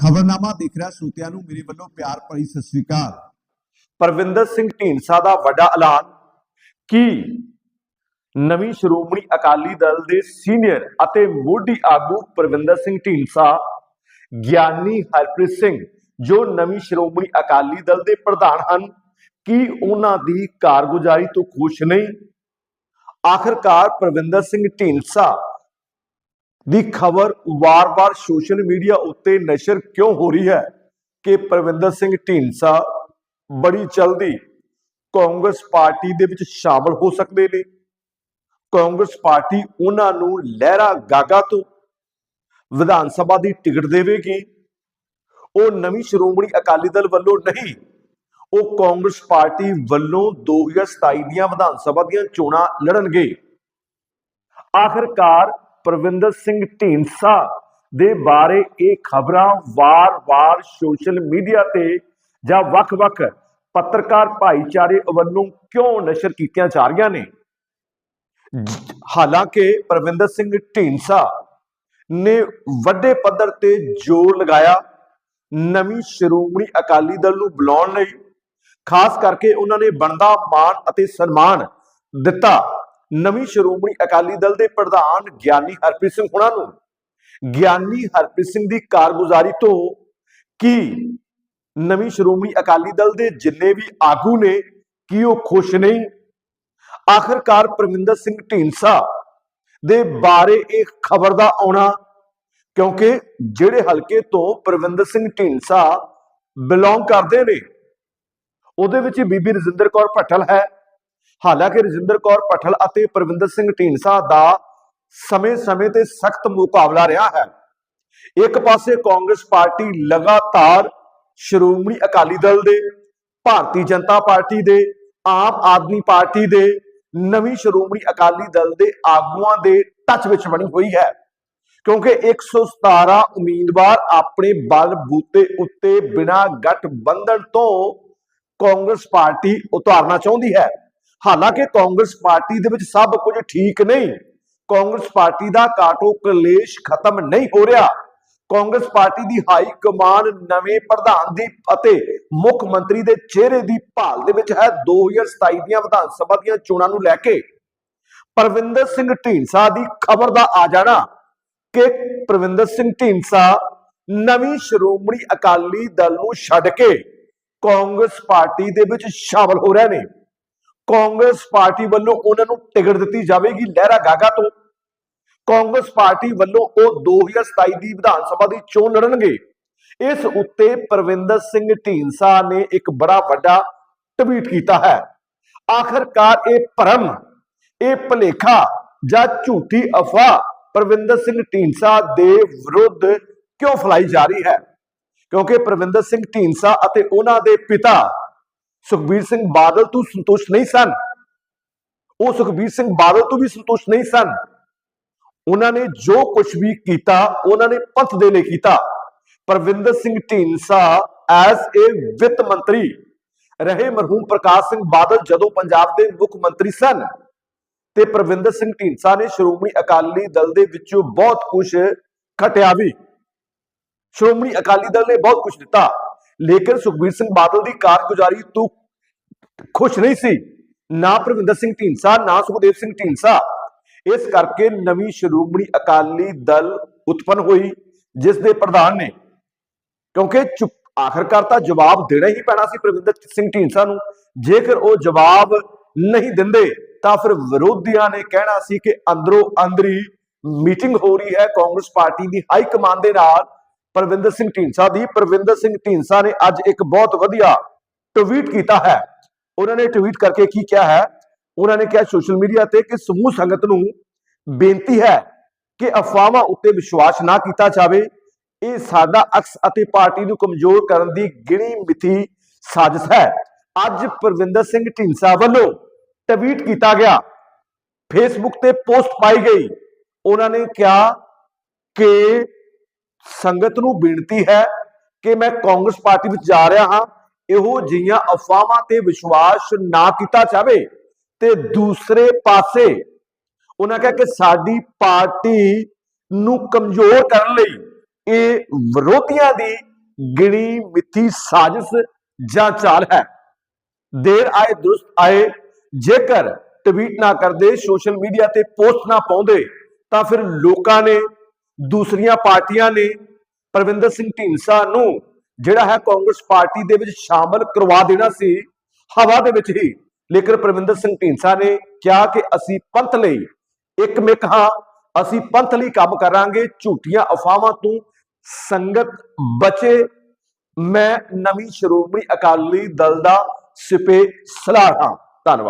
ਖਬਰਨਾਮਾ ਦੇਖ ਰਿਹਾ ਸਰੋਤਿਆਂ ਨੂੰ, ਮੇਰੇ ਵੱਲੋਂ ਪਿਆਰ ਭਰੀ ਸਤਿ ਸ੍ਰੀ ਅਕਾਲ। ਪਰਵਿੰਦਰ ਸਿੰਘ ਢੀਂਡਸਾ ਦਾ ਵੱਡਾ ਐਲਾਨ, ਕਿ ਨਵੀਂ ਸ਼੍ਰੋਮਣੀ ਅਕਾਲੀ ਦਲ ਦੇ ਸੀਨੀਅਰ ਅਤੇ ਮੋਢੀ ਆਗੂ ਪਰਵਿੰਦਰ ਸਿੰਘ ਢੀਂਡਸਾ, ਗਿਆਨੀ ਹਰਪ੍ਰੀਤ ਸਿੰਘ, ਜੋ ਨਵੀਂ ਸ਼੍ਰੋਮਣੀ ਅਕਾਲੀ ਦਲ ਦੇ ਪ੍ਰਧਾਨ ਹਨ, ਕੀ ਉਹਨਾਂ ਦੀ ਕਾਰਗੁਜ਼ਾਰੀ ਤੋਂ ਖੁਸ਼ ਨਹੀਂ? ਆਖਰਕਾਰ ਪਰਵਿੰਦਰ ਸਿੰਘ ਢੀਂਡਸਾ ਦੀ ਖਬਰ ਵਾਰ-ਵਾਰ ਸੋਸ਼ਲ ਮੀਡੀਆ ਉੱਤੇ ਨਸ਼ਰ ਕਿਉਂ ਹੋ ਰਹੀ ਹੈ ਕਿ ਪਰਵਿੰਦਰ ਸਿੰਘ ਢੀਂਡਸਾ ਬੜੀ ਜਲਦੀ ਕਾਂਗਰਸ ਪਾਰਟੀ ਦੇ ਵਿੱਚ ਸ਼ਾਮਲ ਹੋ ਸਕਦੇ ਨੇ? ਕਾਂਗਰਸ ਪਾਰਟੀ ਉਹਨਾਂ ਨੂੰ ਲਹਿਰਾ ਗਾਗਾ ਤੋਂ ਵਿਧਾਨ ਸਭਾ ਦੀ ਟਿਕਟ ਦੇਵੇਗੀ। ਉਹ ਨਵੀਂ ਸ਼੍ਰੋਮਣੀ ਅਕਾਲੀ ਦਲ ਵੱਲੋਂ ਨਹੀਂ, ਉਹ ਕਾਂਗਰਸ ਪਾਰਟੀ ਵੱਲੋਂ 2027 ਦੀਆਂ ਵਿਧਾਨ ਸਭਾ ਦੀਆਂ ਚੋਣਾਂ ਲੜਨਗੇ। ਆਖਰਕਾਰ ਪ੍ਰਵਿੰਦਰ ਸਿੰਘ ਢੀਂਡਸਾ ਦੇ ਬਾਰੇ ਇਹ ਖਬਰਾਂ ਵਾਰ-ਵਾਰ ਸੋਸ਼ਲ ਮੀਡੀਆ ਤੇ ਜਾਂ ਵੱਖ-ਵੱਖ ਪੱਤਰਕਾਰ ਭਾਈਚਾਰੇ ਵੱਲੋਂ ਕਿਉਂ ਨਸ਼ਰ ਕੀਤੀਆਂ ਜਾ ਰਹੀਆਂ ਨੇ? ਹਾਲਾਂਕਿ ਪ੍ਰਵਿੰਦਰ ਸਿੰਘ ਢੀਂਡਸਾ ਨੇ ਵੱਡੇ ਪੱਧਰ ਤੇ ਜ਼ੋਰ ਲਗਾਇਆ, ਨਵੀਂ ਸ਼੍ਰੋਮਣੀ ਅਕਾਲੀ ਦਲ ਨੂੰ ਬੁਲਾਉਣ ਲਈ, ਖਾਸ ਕਰਕੇ ਉਹਨਾਂ ਨੇ ਬਣਦਾ ਮਾਣ ਅਤੇ ਸਨਮਾਨ ਦਿੱਤਾ। ਨਵੀਂ ਸ਼੍ਰੋਮਣੀ ਅਕਾਲੀ ਦਲ ਦੇ ਪ੍ਰਧਾਨ ਗਿਆਨੀ ਹਰਪ੍ਰੀਤ ਸਿੰਘ ਹੁਣਾਂ ਨੂੰ ਗਿਆਨੀ ਹਰਪ੍ਰੀਤ ਸਿੰਘ ਦੀ ਕਾਰਗੁਜ਼ਾਰੀ ਤੋਂ ਕੀ ਨਵੀਂ ਸ਼੍ਰੋਮਣੀ ਅਕਾਲੀ ਦਲ ਦੇ ਜਿੰਨੇ ਵੀ ਆਗੂ ਨੇ, ਕੀ ਉਹ ਖੁਸ਼ ਨਹੀਂ ਆਖਰਕਾਰ ਪਰਮਿੰਦਰ ਸਿੰਘ ਢੀਂਡਸਾ ਦੇ ਬਾਰੇ ਇਹ ਖਬਰ ਦਾ ਆਉਣਾ, ਕਿਉਂਕਿ ਜਿਹੜੇ ਹਲਕੇ ਤੋਂ ਪਰਵਿੰਦਰ ਸਿੰਘ ਢੀਂਡਸਾ ਬਿਲੋਂਗ ਕਰਦੇ ਨੇ, ਉਹਦੇ ਵਿੱਚ ਬੀਬੀ ਰਜਿੰਦਰ ਕੌਰ ਭੱਠਲ ਹੈ। ਹਾਲਾਂਕਿ ਰਜਿੰਦਰ ਕੌਰ ਭੱਠਲ ਅਤੇ ਪਰਵਿੰਦਰ ਸਿੰਘ ਢੀਂਡਸਾ ਦਾ ਸਮੇਂ-ਸਮੇਂ ਤੇ ਸਖਤ ਮੁਕਾਬਲਾ ਰਿਹਾ ਹੈ। ਇੱਕ ਪਾਸੇ ਕਾਂਗਰਸ ਪਾਰਟੀ ਲਗਾਤਾਰ ਸ਼੍ਰੋਮਣੀ ਅਕਾਲੀ ਦਲ ਦੇ, ਭਾਰਤੀ ਜਨਤਾ ਪਾਰਟੀ ਦੇ, ਆਮ ਆਦਮੀ ਪਾਰਟੀ ਦੇ, ਨਵੀਂ ਸ਼੍ਰੋਮਣੀ ਅਕਾਲੀ ਦਲ ਦੇ ਆਗੂਆਂ ਦੇ ਟੱਚ ਵਿੱਚ ਬਣੀ ਹੋਈ ਹੈ। ਕਿਉਂਕਿ 117 ਉਮੀਦਵਾਰ ਆਪਣੇ ਬਲ ਬੂਤੇ ਉੱਤੇ ਬਿਨਾਂ ਗੱਠ ਬੰਧਨ ਤੋਂ ਕਾਂਗਰਸ ਪਾਰਟੀ ਉਤਾਰਨਾ ਚਾਹੁੰਦੀ ਹੈ। ਹਾਲਾਂਕਿ ਕਾਂਗਰਸ ਪਾਰਟੀ ਦੇ ਵਿੱਚ ਸਭ ਕੁਝ ਠੀਕ ਨਹੀਂ। ਕਾਂਗਰਸ ਪਾਰਟੀ ਦਾ ਕਾਟੋ ਕਲੇਸ਼ ਖਤਮ ਨਹੀਂ ਹੋ ਰਿਹਾ। ਕਾਂਗਰਸ ਪਾਰਟੀ ਦੀ ਹਾਈ ਕਮਾਨ ਨਵੇਂ ਪ੍ਰਧਾਨ ਦੀ ਅਤੇ ਮੁੱਖ ਮੰਤਰੀ ਦੇ ਚਿਹਰੇ ਦੀ ਭਾਲ ਦੇ ਵਿੱਚ ਹੈ 2027 ਦੀਆਂ ਵਿਧਾਨ ਸਭਾ ਦੀਆਂ ਚੋਣਾਂ ਨੂੰ ਲੈ ਕੇ। ਪਰਵਿੰਦਰ ਸਿੰਘ ਢੀਂਡਸਾ ਦੀ ਖਬਰ ਦਾ ਆ ਜਾਣਾ ਕਿ ਪ੍ਰਵਿੰਦਰ ਸਿੰਘ ਢੀਂਡਸਾ ਨਵੀਂ ਸ਼੍ਰੋਮਣੀ ਅਕਾਲੀ ਦਲ ਨੂੰ ਛੱਡ ਕੇ ਕਾਂਗਰਸ ਪਾਰਟੀ ਦੇ ਵਿੱਚ ਸ਼ਾਮਲ ਹੋ ਰਹੇ ਨੇ। ਕਾਂਗਰਸ ਪਾਰਟੀ ਵੱਲੋਂ ਉਹਨਾਂ ਨੂੰ ਟਿਕਟ ਦਿੱਤੀ ਜਾਵੇਗੀ ਲਹਿਰਾ ਗਾਗਾ ਤੋਂ। ਕਾਂਗਰਸ ਪਾਰਟੀ ਵੱਲੋਂ ਉਹ 2027 ਦੀ ਵਿਧਾਨ ਸਭਾ ਦੀ ਚੋਣ ਲੜਨਗੇ। ਇਸ ਉੱਤੇ ਪ੍ਰਵਿੰਦਰ ਸਿੰਘ ਢੀਂਡਸਾ ਨੇ ਇੱਕ ਬੜਾ ਵੱਡਾ ਟਵੀਟ ਕੀਤਾ ਹੈ। ਆਖਰਕਾਰ ਇਹ ਭਰਮ, ਇਹ ਭਲੇਖਾ ਜਾਂ ਝੂਠੀ ਅਫਵਾਹ ਪ੍ਰਵਿੰਦਰ ਸਿੰਘ ਢੀਂਡਸਾ ਦੇ ਵਿਰੁੱਧ ਕਿਉਂ ਫੈਲਾਈ ਜਾ ਰਹੀ ਹੈ? ਕਿਉਂਕਿ ਪ੍ਰਵਿੰਦਰ ਸਿੰਘ ਢੀਂਡਸਾ ਅਤੇ ਉਹਨਾਂ ਦੇ ਪਿਤਾ ਸੁਖਬੀਰ ਸਿੰਘ ਬਾਦਲ ਤੋਂ ਸੰਤੁਸ਼ਟ ਨਹੀਂ ਸਨ। ਉਹ ਸੁਖਬੀਰ ਸਿੰਘ ਬਾਦਲ ਤੋਂ ਵੀ ਸੰਤੁਸ਼ਟ ਨਹੀਂ ਸਨ। ਉਹਨਾਂ ਨੇ ਜੋ ਕੁਝ ਵੀ ਕੀਤਾ, ਉਹਨਾਂ ਨੇ ਪੰਥ ਦੇ ਲਈ ਕੀਤਾ। ਪ੍ਰਵਿੰਦਰ ਸਿੰਘ ਢੀਂਡਸਾ ਐਜ਼ ਏ ਵਿੱਤ ਮੰਤਰੀ, ਰਹੇ ਮਰਹੂਮ ਪ੍ਰਕਾਸ਼ ਸਿੰਘ ਬਾਦਲ ਜਦੋਂ ਪੰਜਾਬ ਦੇ ਮੁੱਖ ਮੰਤਰੀ ਸਨ। ਤੇ ਪ੍ਰਵਿੰਦਰ ਸਿੰਘ ਢੀਂਡਸਾ ਨੇ ਸ਼੍ਰੋਮਣੀ ਅਕਾਲੀ ਦਲ ਦੇ ਵਿੱਚੋਂ ਬਹੁਤ ਕੁਝ ਖਟਿਆ ਵੀ। ਸ਼੍ਰੋਮਣੀ ਅਕਾਲੀ ਦਲ ਨੇ ਬਹੁਤ ਕੁਝ ਦਿੱਤਾ। ਲੇਕਿਨ ਸੁਖਬੀਰ ਸਿੰਘ ਬਾਦਲ ਦੀ ਕਾਰਗੁਜ਼ਾਰੀ ਤੋਂ ਖੁਸ਼ ਨਹੀਂ ਸੀ। ਨਾ ਪ੍ਰਵਿੰਦਰ ਸਿੰਘ ਢੀਂਡਸਾ, ਨਾ ਸੁਖਦੇਵ ਸਿੰਘ ਢੀਂਡਸਾ। ਇਸ ਕਰਕੇ ਨਵੀਂ ਸ਼੍ਰੋਮਣੀ ਅਕਾਲੀ ਦਲ ਉਤਪੰਨ ਹੋਈ, ਜਿਸ ਦੇ ਪ੍ਰਧਾਨ ਨੇ। ਕਿਉਂਕਿ ਚੁੱਪ, ਆਖਰਕਾਰ ਤਾਂ ਜਵਾਬ ਦੇਣਾ ਹੀ ਪੈਣਾ ਸੀ ਪ੍ਰਵਿੰਦਰ ਸਿੰਘ ਢੀਂਡਸਾ ਨੂੰ। ਜੇਕਰ ਉਹ ਜਵਾਬ ਨਹੀਂ ਦਿੰਦੇ, ਤਾਂ ਫਿਰ ਵਿਰੋਧੀਆਂ ਨੇ ਕਹਿਣਾ ਸੀ ਕਿ ਅੰਦਰੋਂ ਅੰਦਰੀ ਮੀਟਿੰਗ ਹੋ ਰਹੀ ਹੈ। ਕਾਂਗਰਸ ਪਾਰਟੀ ਦੀ ਹਾਈ ਕਮਾਂਡ ਦੇ ਨਾਲ ਪਰਵਿੰਦਰ ਸਿੰਘ ਢੀਂਡਸਾ ਦੀ, ਪਰਵਿੰਦਰ ਸਿੰਘ ਢੀਂਡਸਾ ਨੇ ਅੱਜ ਇੱਕ ਬਹੁਤ ਵਧੀਆ ਟਵੀਟ ਕੀਤਾ ਹੈ। ਉਹਨਾਂ ਨੇ ਟਵੀਟ ਕਰਕੇ ਕੀ ਕਿਹਾ ਹੈ? ਉਹਨਾਂ ਨੇ ਕਿਹਾ ਸੋਸ਼ਲ ਮੀਡੀਆ ਤੇ ਕਿ ਸਮੂਹ ਸੰਗਤ ਨੂੰ ਬੇਨਤੀ ਹੈ ਕਿ ਅਫਵਾਹਾਂ ਉੱਤੇ ਵਿਸ਼ਵਾਸ ਨਾ ਕੀਤਾ ਜਾਵੇ। ਇਹ ਸਾਡਾ ਅਕਸ ਅਤੇ ਪਾਰਟੀ ਨੂੰ ਕਮਜ਼ੋਰ ਕਰਨ ਦੀ ਗਿਣੀ ਮਿਥੀ ਸਾਜ਼ਿਸ਼ ਹੈ। ਅੱਜ ਪਰਵਿੰਦਰ ਸਿੰਘ ਢੀਂਡਸਾ ਵੱਲੋਂ ਟਵੀਟ ਕੀਤਾ ਗਿਆ। ਫੇਸਬੁੱਕ ਤੇ ਪੋਸਟ ਪਾਈ ਗਈ। ਉਹਨਾਂ ਨੇ ਕਿਹਾ ਕਿ ਸੰਗਤ ਨੂੰ ਬੇਨਤੀ ਹੈ ਕਿ ਮੈਂ ਕਾਂਗਰਸ ਪਾਰਟੀ ਵਿੱਚ ਜਾ ਰਿਹਾ ਹਾਂ, ਇਹੋ ਜਿਹੀਆਂ ਅਫਵਾਹਾਂ ਤੇ ਵਿਸ਼ਵਾਸ ਨਾ ਕੀਤਾ ਜਾਵੇ ਤੇ ਦੂਸਰੇ ਪਾਸੇ ਉਹਨਾਂ ਕਿਹਾ ਕਿ ਸਾਡੀ ਪਾਰਟੀ ਨੂੰ ਕਮਜ਼ੋਰ ਕਰਨ ਲਈ ਇਹ ਵਿਰੋਧੀਆਂ ਦੀ ਗਿਣੀ ਮਿੱਥੀ ਸਾਜ਼ਿਸ਼ ਜਾਂ ਚਾਲ ਹੈ। ਦੇਰ ਆਏ, ਦੁਰਸਤ ਆਏ, ਜੇਕਰ ਟਵੀਟ ਨਾ ਕਰਦੇ ਸੋਸ਼ਲ ਮੀਡੀਆ ਤੇ ਪੋਸਟ ਨਾ ਪਾਉਂਦੇ, ਤਾਂ ਫਿਰ ਲੋਕਾਂ ਨੇ ਦੂਸਰੀਆਂ ਪਾਰਟੀਆਂ ਨੇ ਪ੍ਰਵਿੰਦਰ ਸਿੰਘ ਢੀਂਡਸਾ ਨੂੰ ਜਿਹੜਾ ਹੈ ਕਾਂਗਰਸ ਪਾਰਟੀ ਦੇ ਵਿੱਚ ਸ਼ਾਮਲ ਕਰਵਾ ਦੇਣਾ ਸੀ, ਹਵਾ ਦੇ ਵਿੱਚ ਹੀ। ਲੇਕਿਨ ਪ੍ਰਵਿੰਦਰ ਸਿੰਘ ਢੀਂਡਸਾ ਨੇ ਕਿਹਾ ਕਿ ਅਸੀਂ ਪੰਥ ਲਈ ਇੱਕ ਮਿਕ ਹਾਂ, ਅਸੀਂ ਪੰਥ ਲਈ ਕੰਮ ਕਰਾਂਗੇ, ਝੂਠੀਆਂ ਅਫਵਾਹਾਂ ਤੋਂ ਸੰਗਤ ਬਚੇ। ਮੈਂ ਨਵੀਂ ਸ਼੍ਰੋਮਣੀ ਅਕਾਲੀ ਦਲ ਦਾ ਸਿਪੇ ਸਲਾਹ ਹਾਂ। ਧੰਨਵਾਦ।